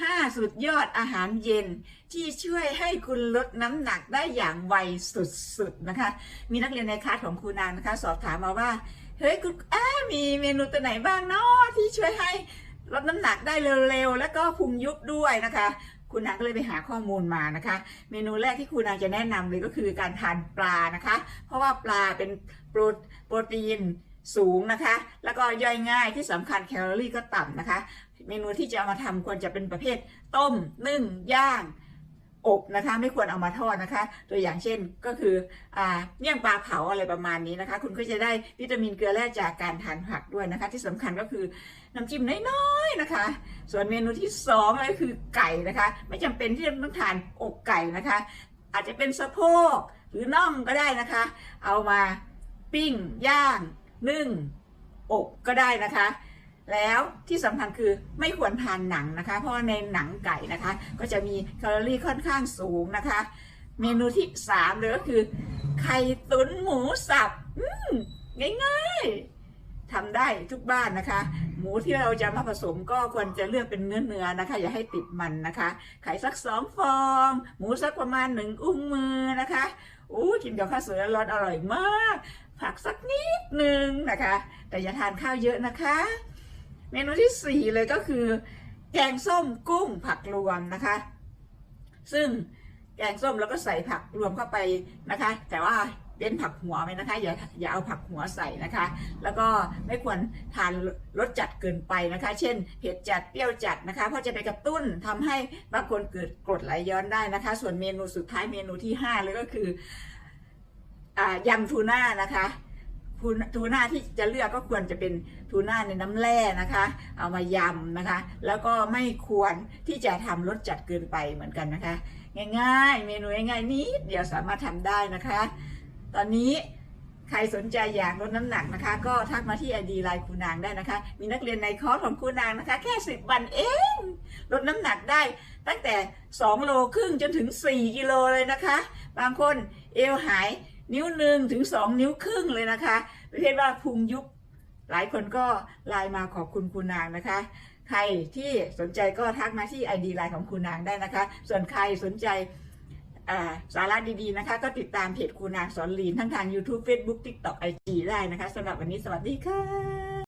5 สุดยอดอาหารเย็นที่ช่วยให้คุณลดน้ำหนักได้อย่างไวสุดๆนะคะ มีนักเรียนในคลาสของครูนางนะคะ สอบถามมาว่า เฮ้ยคุณมีเมนูตัวไหนบ้างเนาะที่ช่วยให้ลดน้ำหนักได้เร็วๆ แล้วก็พุงยุบด้วยนะคะคุณนางก็เลยไปหาข้อมูลมานะคะ เมนูแรกที่คุณนางจะแนะนำเลยก็คือการทานปลานะคะ เพราะว่าปลาเป็นโปรโปรตีนสูงนะคะ แล้วก็ย่อยง่ายที่สำคัญแคลอรี่ก็ต่ำนะคะ เมนูที่จะเอามาทำควรจะเป็นประเภทต้มนึ่งย่างอบนะคะไม่ควรเอามาทอดนะคะ ตัวอย่างเช่นก็คืออเมี่ยงปลาเผาอะไรประมาณนี้นะคะ คุณก็จะได้วิตามินเกลือแร่จากการทานผักด้วยนะคะ ที่สำคัญก็คือน้ำจิ้มน้อยๆนะคะ ส่วนเมนูที่สองเลยคือไก่นะคะ ไม่จำเป็นที่จะต้องทานอกไก่นะคะ อาจจะเป็นสะโพกหรือน่องก็ได้นะคะ เอามาปิ้งย่างนึ่งอบก็ได้นะคะ แล้วที่สำคัญคือไม่ควรทานหนังนะคะ เพราะว่าในหนังไก่นะคะ ก็จะมีแคลอรี่ค่อนข้างสูงนะคะ เมนูที่สามเลยก็คือ ไข่ตุ๋นหมูสับอืมง่ายๆทำได้ทุกบ้านนะคะ หมูที่เราจะมาผสมก็ควรจะเลือกเป็นเนื้อเนื้อๆนะคะ อย่าให้ติดมันนะคะ ไข่สักสองฟอง หมูสักประมาณหนึ่งอุ้งมือนะคะอู้กินกับข้าวสวยร้อนอร่อยมาก ผักสักนิดหนึ่งนะคะ แต่อย่าทานข้าวเยอะนะคะ มนูที่สี่เลยก็คือ แกงส้มกุ้งผักรวมนะคะ ซึ่งแกงส้มแล้วก็ใส่ผักรวมเข้าไปนะคะ แต่ว่าเว้นผักหัวไว้นะคะ อย่าอย่าเอาผักหัวใส่นะคะ แล้วก็ไม่ควรทานรสจัดเกินไปนะคะ เช่น เผ็ดจัดเปรี้ยวจัดนะคะ เพราะจะไปกระตุ้นทำให้บางคนเกิดกรดไหลย้อนได้นะคะ ส่วนเมนูสุดท้ายเมนูที่ห้าเลยก็คืออยำทูน่านะคะ ทูน่าที่จะเลือกก็ควรจะเป็นทูน่าในน้ำแร่นะคะ เอามายำนะคะ แล้วก็ไม่ควรที่จะทำรสจัดเกินไปเหมือนกันนะคะ ง่ายๆ เมนูง่ายๆนิดเดียวสามารถทำได้นะคะ ตอนนี้ใครสนใจอยากลดน้ำหนักนะคะ ก็ทักมาที่ไอดีไลน์ครูนางได้นะคะ มีนักเรียนในคอร์สของครูนางนะคะ แค่สิบวันเองลดน้ำหนักได้ตั้งแต่ 2 โลครึ่งจนถึง 4 กิโลเลยนะคะ บางคนเอวหาย นิ้วหนึ่งถึงสองนิ้วครึ่งเลยนะคะ ประเภทว่าพุงยุบหลายคนก็ไลน์มาขอบคุณคุณนางนะคะ ใครที่สนใจก็ทักมาที่ไอดีไลน์ของคุณนางได้นะคะ ส่วนใครสนใจสาระดีๆนะคะ ก็ติดตามเพจคุณนางสอนลีนทั้งทาง YouTube Facebook TikTok IG ได้นะคะสำหรับวันนี้สวัสดีค่ะ